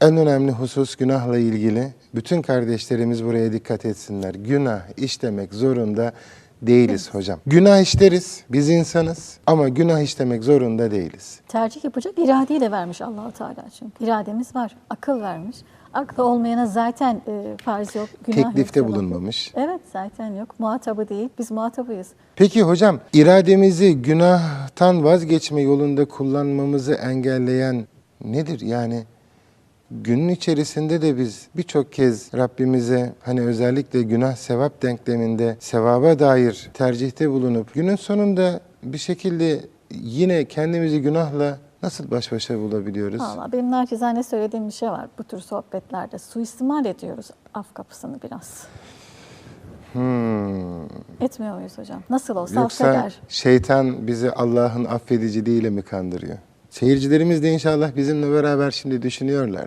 En önemli husus günahla ilgili. Bütün kardeşlerimiz buraya dikkat etsinler. Günah işlemek zorunda değiliz hocam. Günah işleriz, biz insanız ama günah işlemek zorunda değiliz. Tercih yapacak iradeyi de vermiş Allahu Teala çünkü. İrademiz var, akıl vermiş. Aklı olmayana zaten e, farz yok, günah. Teklifte yok. bulunmamış. Evet zaten yok. Muhatabı değil. Biz muhatabıyız. Peki hocam irademizi günahtan vazgeçme yolunda kullanmamızı engelleyen nedir? Yani günün içerisinde de biz birçok kez Rabbimize hani özellikle günah sevap denkleminde sevaba dair tercihte bulunup günün sonunda bir şekilde yine kendimizi günahla nasıl baş başa bulabiliyoruz? Valla benim naçizane söylediğim bir şey var bu tür sohbetlerde. Suistimal ediyoruz af kapısını biraz. Hmm. Etmiyor muyuz hocam? Nasıl olsa Yoksa affeder. şeytan bizi Allah'ın affediciliğiyle mi kandırıyor? Seyircilerimiz de inşallah bizimle beraber şimdi düşünüyorlardır.